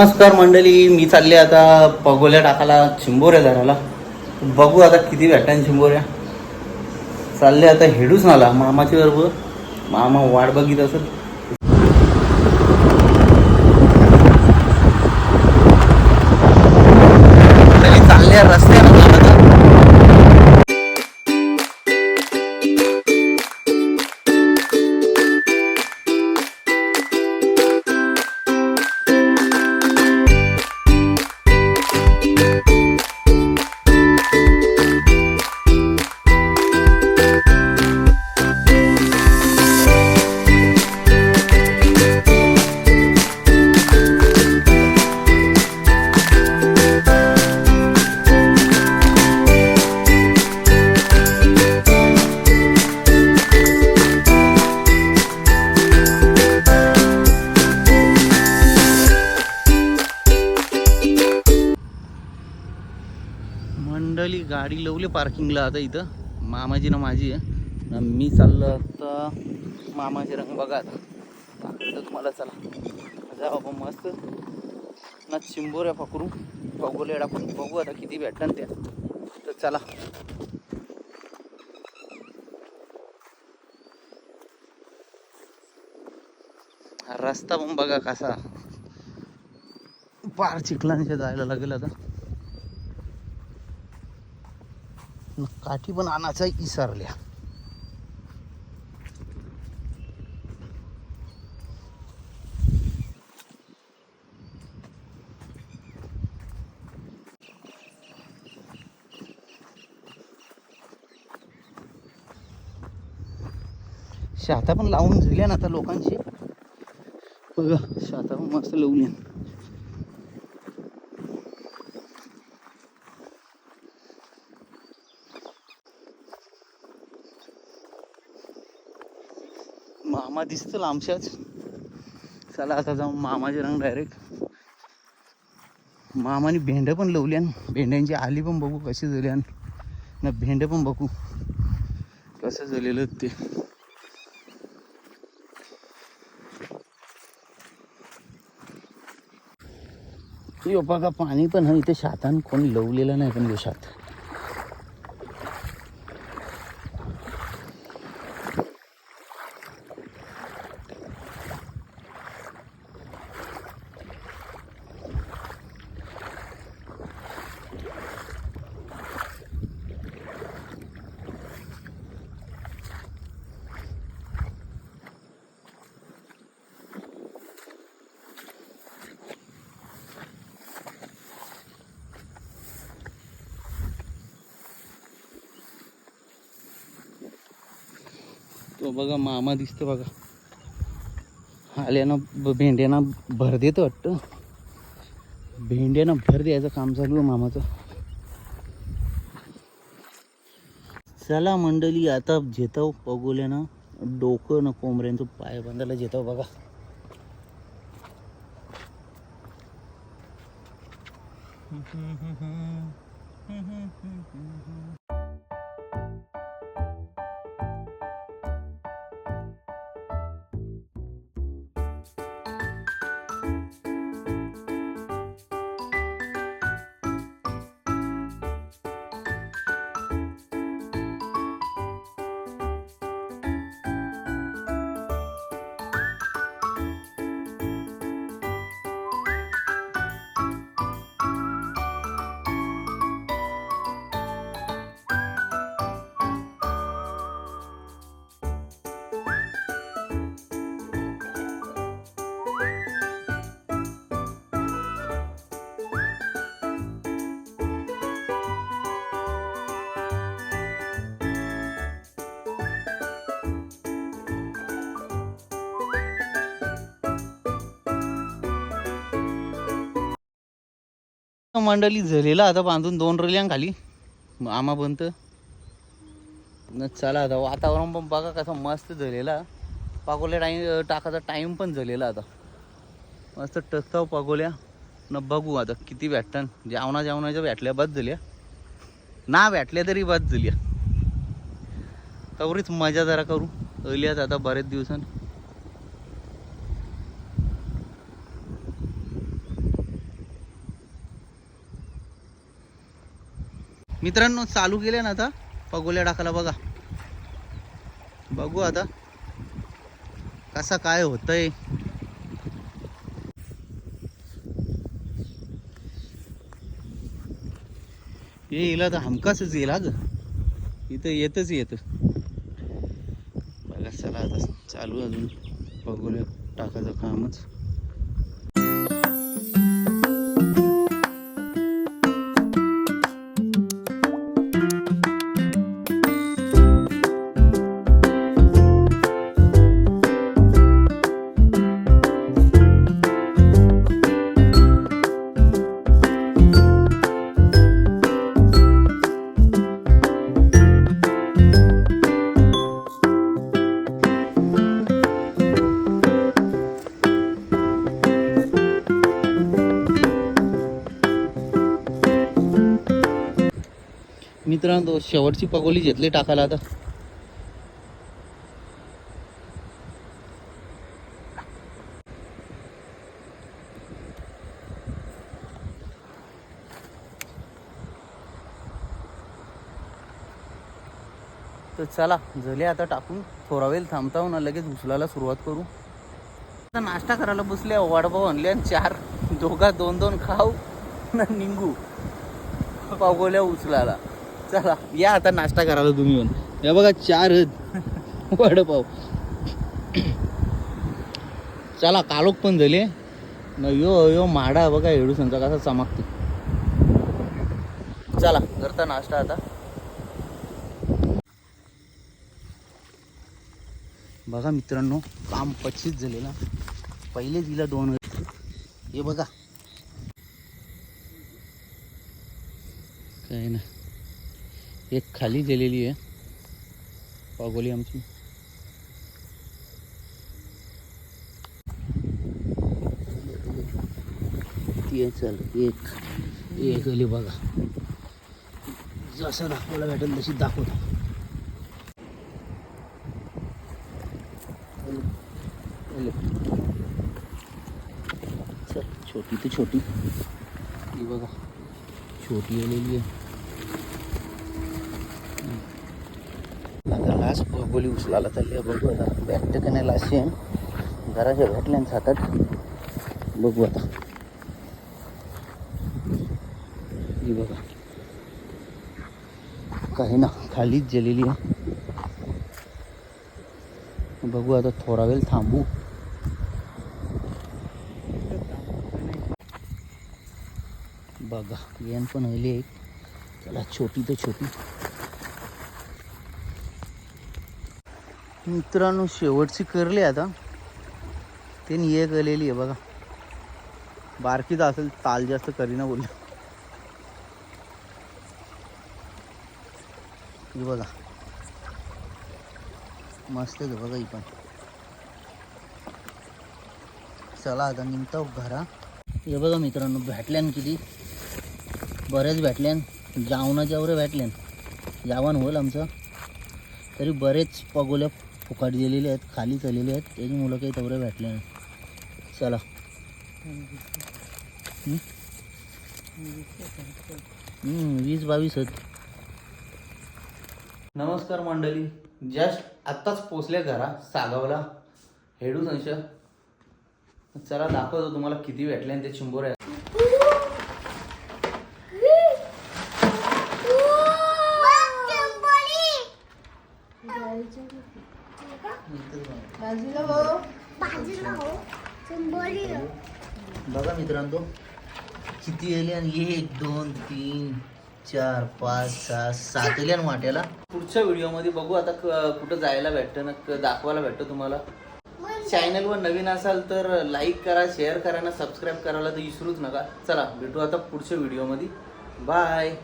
नमस्कार मंडळी मी चालले आता पगोल्या टाकाला चिंबोऱ्या धराला बघू आता किती भेटतात चिंबोऱ्या. चालले आता हेडूच नाला मामाची बरोबर. मामा वाट बघित असत चालले रस्ते गाडी लावली पार्किंगला आता इथं. मामाजी ना माझी आहे. ना मी चाललो आता मामाचे रंग बघा आता. दाखवतो तुम्हाला चला. जा बाबा मस्त. ना चिंबोऱ्या पकडू. लेडा आपण. बघू आता किती भेटणार त्या तर चला. रस्ता पण बघा कसा. पार चिखलांच्या जायला लागेल आता. काठी पण आणायचा इसरल्या. शाता पण लावून झाल्या ना आता लोकांची. बघा शाता पण मस्त लावली मामा दिसतो लांबच्याच. चला आता जाऊ मामाचे रंग डायरेक्ट मामाने भेंड पण लावल्यान भेंड्यांची आली पण बघू कशी झाल्यान ना भेंड पण बघू कसं झालेलं ते. बघा पाणी पण आहे इथे शातान कोणी लवलेलं नाही पण यो तो बघा मामा दिसतो बघा. आल्यानं भेंड्यांना भर देतो वाटतं. भेंड्यांना भर द्यायचं काम चालू आहे मामाचं. चला मंडळी आता जेताव पगोल्यानं डोकं ना कोंबऱ्यांचं पाय बांधायला जेताव बघा. मंडळी झालेला आता बांधून दोन रल्या खाली. आमा बनत. न चला आता वातावरण पण बघा कसं मस्त झालेला पागोल्या टाईम टाकाचा टाईम पण झालेला आता. मस्त टकताव पागोल्या. न बघू आता किती भेटतात जेवणा जेवणाच्या भेटल्या बस झाल्या. ना भेटल्या तरी बस झाल्या. तवरीच मजा जरा करू. अलियात आता बरेच दिवसांनी. मित्रांनो चालू केले ना आता. पगोल्या टाकायला बघा. बघू आता. कसा काय होतंय. येईल आता हमकासच येईल आज इथं येतच येत. बघा चला आता. चालू आहे अजून. पगोल्या टाकायचं कामच. मित्रांनो शेवटची पगोली घेतली टाकायला आता. तर चला जले आता टाकून थोडा वेळ थांबता ना लगेच उचलायला सुरुवात करू. आता नाश्ता करायला बसले वडापाव आणले आणि चार दोघा दोन दोन खाऊ ना निघू पावगोल्या उचलायला. चला. या आता नाश्ता करायला तुम्ही पण या बघा चार वडपाव. चला कालोख पण झाले न यो यो माडा बघा हेडूसांचा कसा चमकते चला करता नाश्ता आता. बघा मित्रांनो काम पच्चीस झाले ना. पहिले दिला दोन हे बघा. काय ना एक खाली गेलेली आहे. पागोली आमची. ती आहे चल एक. एक आली बघा. जसं दाखवायला भेटेल तशी दाखवतो चल छोटी ती छोटी. ही बघा. छोटी आलेली आहे. लास्ट बोली उचलायला चालली आहे. बघू आता. बॅगचं का नाही लास्ट आहे. घराच्या भेटल्या सात आठ बघू आता. ही बघा. काही ना खालीच गेलेली आहे. बघू आता थोडा वेळ थांबू. बघा येण पण हली एक. त्याला छोटी तर छोटी. मित्रांनो शेवटची करली आता. ते ये आलेली आहे बघा. बारकीच असेल ताल जास्त करीना बोलली. बघा. मस्त आहे बघा ही पण. चला आता निघतो घरा. हे बघा मित्रांनो भेटल्यान किती? बरेच भेटल्यान. जावनाच्या एवढे भेटल्यान. यावन होईल आमचं. तरी बरेच पगोल्या फुकाट गेलेले आहेत खाली चाललेले आहेत. त्याची मुलं काही तवरे भेटले नाही चला. वीस बावीस आहेत. नमस्कार मंडळी. जस्ट आत्ताच पोचले घरा सागावला. हेडू संश चला दाखवतो तुम्हाला किती भेटले आणि ते चिंबोर आहे बघा मित्रांनो किती आले आणि एक दोन तीन चार पाच सहा सात आले आणि वाट्याला. पुढच्या व्हिडिओमध्ये बघू आता क- कुठं जायला भेटतं ना क- दाखवायला भेटतं तुम्हाला. चॅनलवर नवीन असाल तर लाईक करा शेअर करा ना सबस्क्राईब करायला तर विसरूच नका. चला भेटू आता पुढच्या व्हिडिओमध्ये. बाय